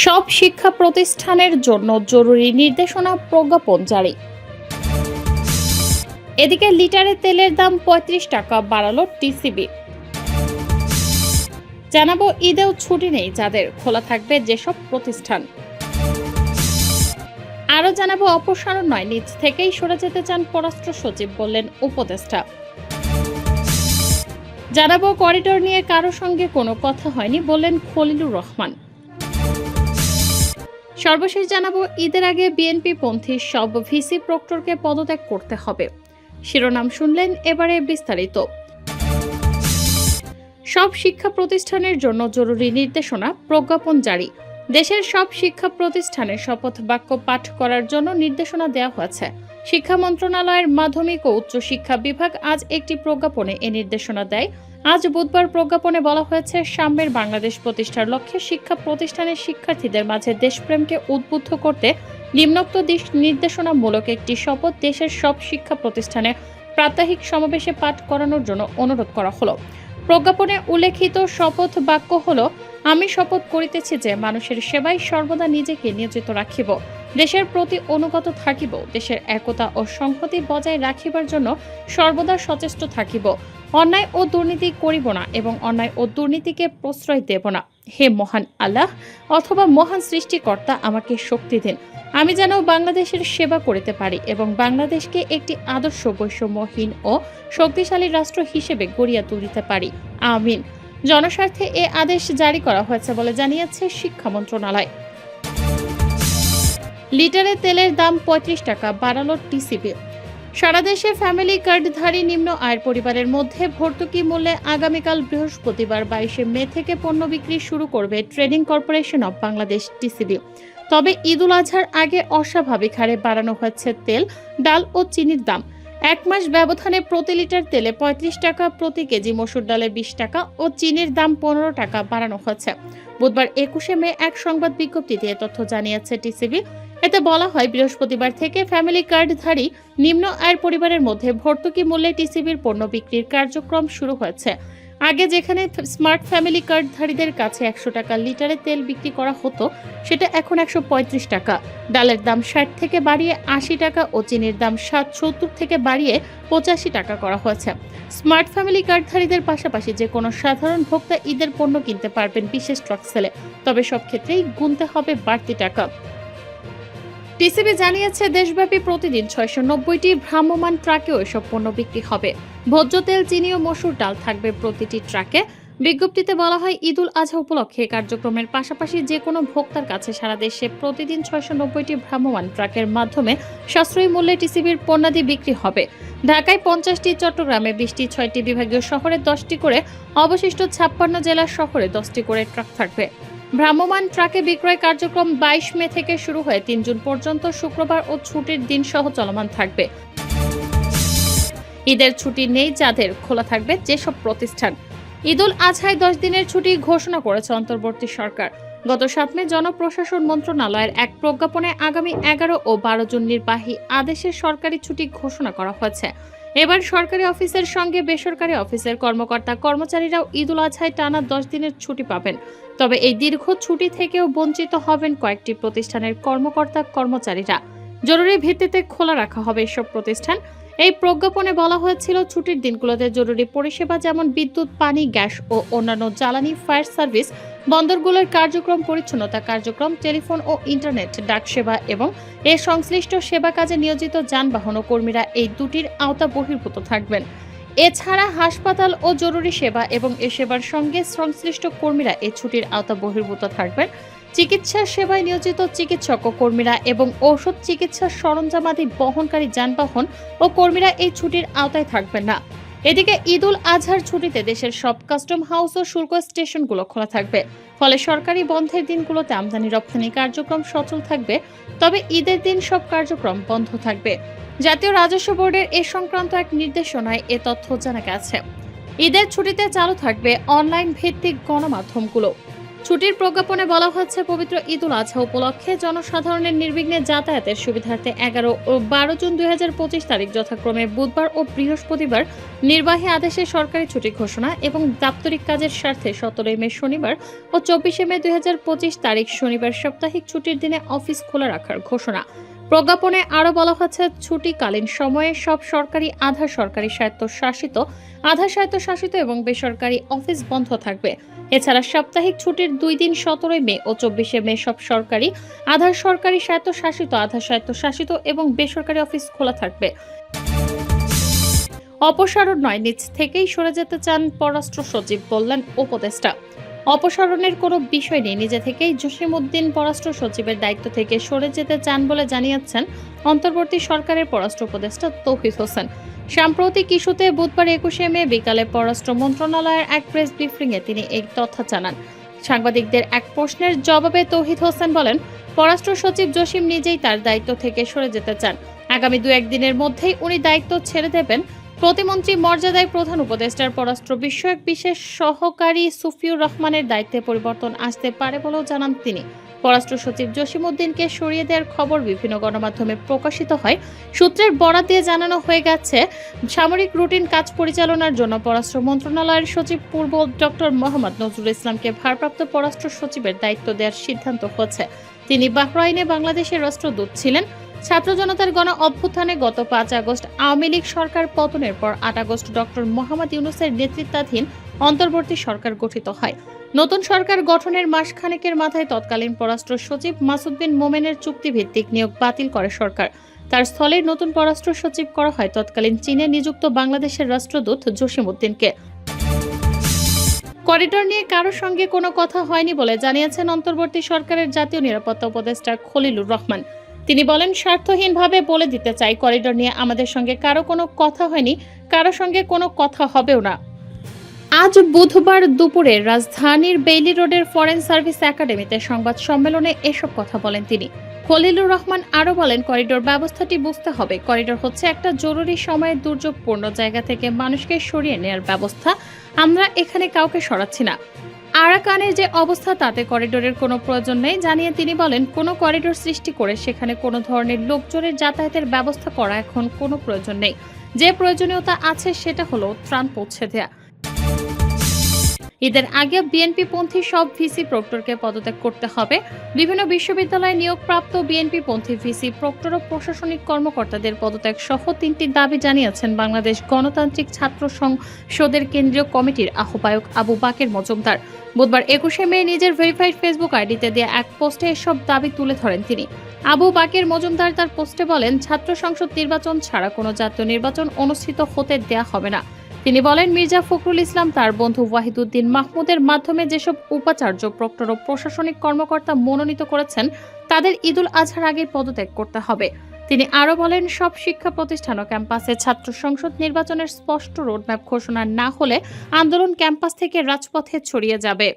সব শিক্ষা প্রতিষ্ঠানের জন্য জরুরি নির্দেশনা প্রজ্ঞাপন জারি। এদিকে লিটারে তেলের দাম পঁয়ত্রিশ টাকা বাড়ালো টিসিবি। জানাব ঈদেও ছুটি নেই যাদের, খোলা থাকবে যেসব প্রতিষ্ঠান। আরও জানাব অপসারণ নয়, নিজ থেকেই সরে যেতে চান পররাষ্ট্র সচিব বললেন উপদেষ্টা। জানাব করিডোর নিয়ে কারও সঙ্গে কোনো কথা হয়নি বললেন খলিলুর রহমান। সর্বশেষ জানাব, ঈদের আগে বিএনপি পন্থী সব ভিসি প্রক্টরকে পদত্যাগ করতে হবে। শিরোনাম শুনলেন এবারে বিস্তারিত। সব শিক্ষা প্রতিষ্ঠানের জন্য জরুরি নির্দেশনা প্রজ্ঞাপন জারি। দেশের সব শিক্ষা প্রতিষ্ঠানে শপথ বাক্য পাঠ করার জন্য নির্দেশনা দেওয়া হয়েছে। শিক্ষা মন্ত্রণালয়ের মাধ্যমিক ও উচ্চ শিক্ষা বিভাগ আজ একটি প্রজ্ঞাপনে এ নির্দেশনা দেয়। আজ বুধবার প্রজ্ঞাপনে বলা হয়েছে, সাম্যের বাংলাদেশ প্রতিষ্ঠার লক্ষ্যে শিক্ষা প্রতিষ্ঠানের শিক্ষার্থীদের মাঝে দেশপ্রেমকে উদ্বুদ্ধ করতে নিম্নোক্ত দিক নির্দেশনামূলক একটি শপথ দেশের সব শিক্ষা প্রতিষ্ঠানে প্রাত্যহিক সমাবেশে পাঠ করানোর জন্য অনুরোধ করা হলো। প্রজ্ঞাপনে উল্লেখিত শপথ বাক্য হলো আমি শপথ করিতেছি যে মানুষের সেবায় সর্বদা নিজেকে নিয়োজিত রাখিব। দেশের প্রতি অনুগত থাকিব। দেশের একতা ও সংহতি বজায় রাখিবার জন্য সর্বদা সচেষ্ট থাকিব। অন্যায় ও দুর্নীতি করিব না এবং অন্যায় ও দুর্নীতিকে প্রশ্রয় দেব না। হে মহান আল্লাহ, অথবা মহান সৃষ্টিকর্তা আমাকে শক্তি দিন। আমি যেন বাংলাদেশের সেবা করিতে পারি এবং বাংলাদেশকে একটি আদর্শ বৈষম্যহীন ও শক্তিশালী রাষ্ট্র হিসেবে গড়িয়া তুলিতে পারি। আমিন। জনস্বার্থে এ আদেশ জারি করা হয়েছে বলে জানিয়েছে শিক্ষা মন্ত্রণালয়। লিটারে তেলের দাম পঁয়ত্রিশ টাকা, বাড়ালো টিসিবি সারা দেশে ফ্যামিলি কার্ডধারী নিম্ন আয়ের পরিবারের মধ্যে ভর্তুকি মূল্যে আগামীকাল বৃহস্পতিবার বাইশে মে থেকে পণ্য বিক্রি শুরু করবে Trading Corporation of Bangladesh TCB তবে ঈদুল আজহার আগে অস্বাভাবিক হারে বাড়ানো হচ্ছে তেল, ডাল ও চিনির দাম। এক মাস ব্যবধানে প্রতি লিটার তেলে পঁয়ত্রিশ টাকা, প্রতি কেজি মসুর ডালে বিশ টাকা ও চিনির দাম পনেরো টাকা বাড়ানো হয়েছে। বুধবার একুশে মে এক সংবাদ বিজ্ঞপ্তিতে এ তথ্য জানিয়েছে টিসিবি। এতে বলা হয়, বৃহস্পতিবার থেকে ফ্যামিলি কার্ডধারী নিম্ন আয়ের পরিবারের মধ্যে ভর্তুকি মূল্যে টিসিবির পণ্য বিক্রির কার্যক্রম শুরু হয়েছে। আগে যেখানে স্মার্ট ফ্যামিলি কার্ডধারীদের কাছে একশো টাকা লিটারে তেল বিক্রি করা হতো, সেটা এখন একশো পঁয়ত্রিশ টাকা। ডালের দাম ষাট থেকে বাড়িয়ে আশি টাকা ও চিনির দাম সাত সত্তর থেকে বাড়িয়ে পঁচাশি টাকা করা হয়েছে। স্মার্ট ফ্যামিলি কার্ডধারীদের পাশাপাশি যে কোনো সাধারণ ভোক্তা ঈদের পণ্য কিনতে পারবেন বিশেষ ট্রাক সেলে তবে সব ক্ষেত্রেই গুনতে হবে বাড়তি টাকা। টিসিবি জানিয়েছে, দেশব্যাপী প্রতিদিন ছয়শো নব্বইটি ভ্রাম্যমাণ ট্রাকেও এসব পণ্য বিক্রি হবে। ভোজ্য তেল, চিনি ও মসুর ডাল থাকবে প্রতিটি ট্রাকে। বিজ্ঞপ্তিতে বলা হয়, ঈদুল আজহা উপলক্ষে কার্যক্রমের পাশাপাশি যে কোনো ভোক্তার কাছে সারা দেশে প্রতিদিন ছয়শো নব্বইটি ভ্রাম্যমাণ ট্রাকের মাধ্যমে সাশ্রয়ী মূল্যে টিসিবির পণ্যাদি বিক্রি হবে। ঢাকায় পঞ্চাশটি, চট্টগ্রামে বিশটি, ছয়টি বিভাগীয় শহরে দশটি করে, অবশিষ্ট ছাপ্পান্ন জেলার শহরে দশটি করে ট্রাক থাকবে। ভ্রাম্যমাণ ট্রাকে বিক্রয় কার্যক্রম বাইশ মে থেকে শুরু হয়ে তিন জুন পর্যন্ত শুক্রবার ও ছুটির দিন সহ চলমান থাকবে। ঈদের ছুটি নেই যাদের, খোলা থাকবে যেসব প্রতিষ্ঠান। ঈদুল আজহায় দশ দিনের ছুটি ঘোষণা করেছে অন্তর্বর্তী সরকার। গত সাত মে জনপ্রশাসন মন্ত্রণালয়ের এক প্রজ্ঞাপনে আগামী এগারো ও বারো জুন নির্বাহী আদেশে সরকারি ছুটি ঘোষণা করা হয়েছে। এবার সরকারি অফিসের সঙ্গে বেসরকারি অফিসের কর্মকর্তা কর্মচারীরাও ঈদুল আজহায় টানা দশ দিনের ছুটি পাবেন। তবে এই দীর্ঘ ছুটি থেকেও বঞ্চিত হবেন কয়েকটি প্রতিষ্ঠানের কর্মকর্তা কর্মচারীরা জরুরি ভিত্তিতে খোলা রাখা হবে এসব প্রতিষ্ঠান। এই প্রজ্ঞাপনে বলা হয়েছিল, ছুটির দিনগুলোতে জরুরি পরিষেবা যেমন বিদ্যুৎ, পানি, গ্যাস ও অন্যান্য জ্বালানি, ফায়ার সার্ভিস, বন্দরগুলোর কার্যক্রম, পরিচ্ছন্নতা কার্যক্রম, টেলিফোন ও ইন্টারনেট, ডাক সেবা এবং এর সংশ্লিষ্ট সেবা কাজে নিয়োজিত যানবাহন ও কর্মীরা এই দুটির আওতা বহির্ভূত থাকবেন। এছাড়া হাসপাতাল ও জরুরি সেবা এবং এ সেবার সঙ্গে সংশ্লিষ্ট কর্মীরা এই ছুটির আওতা বহির্ভূত থাকবেন। চিকিৎসা সেবায় নিয়োজিত চিকিৎসক ও কর্মীরা এবং ঔষধ চিকিৎসা সরঞ্জামাদি বহনকারী যানবাহন ও কর্মীরা এই ছুটির আওতায় থাকবেন না। এদিকে ঈদুল আজহার ছুটিতে দেশের সব কাস্টম হাউস ও শুল্ক স্টেশনগুলো খোলা থাকবে। ফলে সরকারি বন্ধের দিনগুলোতে আমদানি রপ্তানি কার্যক্রম সচল থাকবে, তবে ঈদের দিন সব কার্যক্রম বন্ধ থাকবে। জাতীয় রাজস্ব বোর্ডের এ সংক্রান্ত এক নির্দেশনায় এ তথ্য জানা গেছে। ঈদের ছুটিতে চালু থাকবে অনলাইন ভিত্তিক গণমাধ্যমগুলো। ছুটির প্রজ্ঞাপনে বলা হচ্ছে পবিত্র ঈদুল আজহা উপলক্ষে জনসাধারণের নির্বিঘ্নে যাতায়াতের সুবিধার্থে এগারো ও বারো জুন দুই তারিখ যথাক্রমে বুধবার ও বৃহস্পতিবার নির্বাহী আদেশে সরকারি ছুটি ঘোষণা এবং দাপ্তরিক কাজের স্বার্থে সতেরোই মে শনিবার ও চব্বিশে মে দুই হাজার পঁচিশ তারিখ শনিবার সাপ্তাহিক ছুটির দিনে অফিস খোলা রাখার ঘোষণা। প্রজ্ঞাপনে আরও বলা হচ্ছে, ছুটিকালীন সময়ে সব সরকারি আধা সরকারি স্বায়ত্তশাসিত, আধা স্বায়ত্তশাসিত এবং বেসরকারি অফিস বন্ধ থাকবে। এছাড়া সাপ্তাহিক ছুটির দুই দিন সতেরোই মে ও চব্বিশে মে সব সরকারি, আধা সরকারি স্বায়ত্তশাসিত, আধা স্বায়ত্তশাসিত এবং বেসরকারি অফিস খোলা থাকবে। অপসারণ নয় নিজ থেকেই সরে যেতে চান পররাষ্ট্র সচিব বললেন উপদেষ্টা। অপসারণের কোনো বিষয় নেই। নিজে থেকেই জসিমউদ্দিন পররাষ্ট্র সচিবের দায়িত্ব থেকে সরে যেতে চান বলে জানিয়েছেন অন্তর্বর্তী সরকারের পররাষ্ট্র উপদেষ্টা তৌহিদ হোসেন। সাম্প্রতিক ইস্যুতে বুধবার একুশে মে বিকালে পররাষ্ট্র মন্ত্রণালয়ের এক প্রেস ব্রিফিংয়ে তিনি এই তথ্য জানান। সাংবাদিকদের এক প্রশ্নের জবাবে তৌহিদ হোসেন বলেন, পররাষ্ট্র সচিব জসিম নিজেই তার দায়িত্ব থেকে সরে যেতে চান। আগামী দু একদিনের মধ্যেই উনি দায়িত্ব ছেড়ে দেবেন প্রতিমন্ত্রী মর্যাদায় প্রধান উপদেষ্টার পররাষ্ট্র বিষয়ক বিশেষ সহকারী সুফিউর রহমানের দায়িত্বে পরিবর্তন আসতে পারে বলেও জানান তিনি। পররাষ্ট্র সচিব জসিমউদ্দিনকে সরিয়ে দেওয়ার খবর বিভিন্ন গণমাধ্যমে প্রকাশিত হয়। সূত্রের বরাত দিয়ে জানানো হয়ে গেছে, সামরিক রুটিন কাজ পরিচালনার জন্য পররাষ্ট্র মন্ত্রণালয়ের সচিব পূর্ব ডক্টর মোহাম্মদ নজরুল ইসলামকে ভারপ্রাপ্ত পররাষ্ট্র সচিবের দায়িত্ব দেওয়ার সিদ্ধান্ত হচ্ছে তিনি বাহরাইনে বাংলাদেশের রাষ্ট্রদূত ছিলেন। ছাত্র জনতার গণ অভ্যুত্থানে গত পাঁচ আগস্ট আওয়ামী লীগ সরকার পতনের পর আট আগস্ট ডক্টর মোহাম্মদ ইউনুসের নেতৃত্বাধীন অন্তর্বর্তী সরকার গঠিত হয়। নতুন সরকার গঠনের মাসখানেকের মাথায় তৎকালীন পররাষ্ট্র সচিব মাসুদ বিন মোমেনের চুক্তিভিত্তিক নিয়োগ বাতিল করে সরকার। তার স্থলে নতুন পররাষ্ট্র সচিব করা হয় তৎকালীন চীনে নিযুক্ত বাংলাদেশের রাষ্ট্রদূত জসিম উদ্দিনকে। করিডোর নিয়ে কারোর সঙ্গে কোনো কথা হয়নি বলে জানিয়েছেন অন্তর্বর্তী সরকারের জাতীয় নিরাপত্তা উপদেষ্টা খলিলুর রহমান। তিনি বলেন, স্বার্থহীনভাবে বলে দিতে চাই। করিডোর নিয়ে আমাদের সঙ্গে কারও কোনো কথা হয়নি, কারও সঙ্গে কোনো কথা হবেও না। আজ বুধবার দুপুরে রাজধানীর বেইলি রোডের ফরেন সার্ভিস একাডেমিতে সংবাদ সম্মেলনে এসব কথা বলেন তিনি। খলিলুর রহমান আরও বলেন, করিডোর ব্যবস্থাটি বুঝতে হবে। করিডোর হচ্ছে একটা জরুরি সময়ে দুর্যোগপূর্ণ জায়গা থেকে মানুষকে সরিয়ে নেওয়ার ব্যবস্থা। আমরা এখানে কাউকে সরাচ্ছি না। আরাকানের যে অবস্থা, তাতে করিডোরের কোনো প্রয়োজন নেই জানিয়ে তিনি বলেন, কোনো করিডোর সৃষ্টি করে সেখানে কোনো ধরনের লোকজনের যাতায়াতের ব্যবস্থা করা এখন কোনো প্রয়োজন নেই। যে প্রয়োজনীয়তা আছে সেটা হলো ত্রাণ পৌঁছে দেয়া। ঈদের আগে বিএনপি পন্থী সব ভিসি প্রক্টরকে পদত্যাগ করতে হবে। বিভিন্ন বিশ্ববিদ্যালয়ে নিয়োগপ্রাপ্ত বিএনপি পন্থী ভিসি প্রক্টর ও প্রশাসনিক কর্মকর্তাদের পদত্যাগ সহ তিনটি দাবি জানিয়েছেন বাংলাদেশ গণতান্ত্রিক ছাত্র সংসদের কেন্দ্রীয় কমিটির আহ্বায়ক আবু বাকের মজুমদার। বুধবার একুশে মে নিজের ভেরিফাইড ফেসবুক আইডিতে দেওয়া এক পোস্টে এসব দাবি তুলে ধরেন তিনি। আবু বাকের মজুমদার তার পোস্টে বলেন, ছাত্র সংসদ নির্বাচন ছাড়া কোনো জাতীয় নির্বাচন অনুষ্ঠিত হতে দেয়া হবে না। তিনি বলেন, মির্জা ফখরুল ইসলাম তার বন্ধু ওয়াহিদুদ্দিন মাহমুদের মাধ্যমে যেসব উপাচার্য, প্রক্টর ও প্রশাসনিক কর্মকর্তা মনোনীত করেছেন, তাদের ঈদুল আজহার আগে পদত্যাগ করতে হবে। তিনি আরও বলেন, সব শিক্ষা প্রতিষ্ঠান ও ক্যাম্পাসে ছাত্র সংসদ নির্বাচনের স্পষ্ট রোডম্যাপ ঘোষণা না হলে আন্দোলন ক্যাম্পাস থেকে রাজপথে ছড়িয়ে যাবে।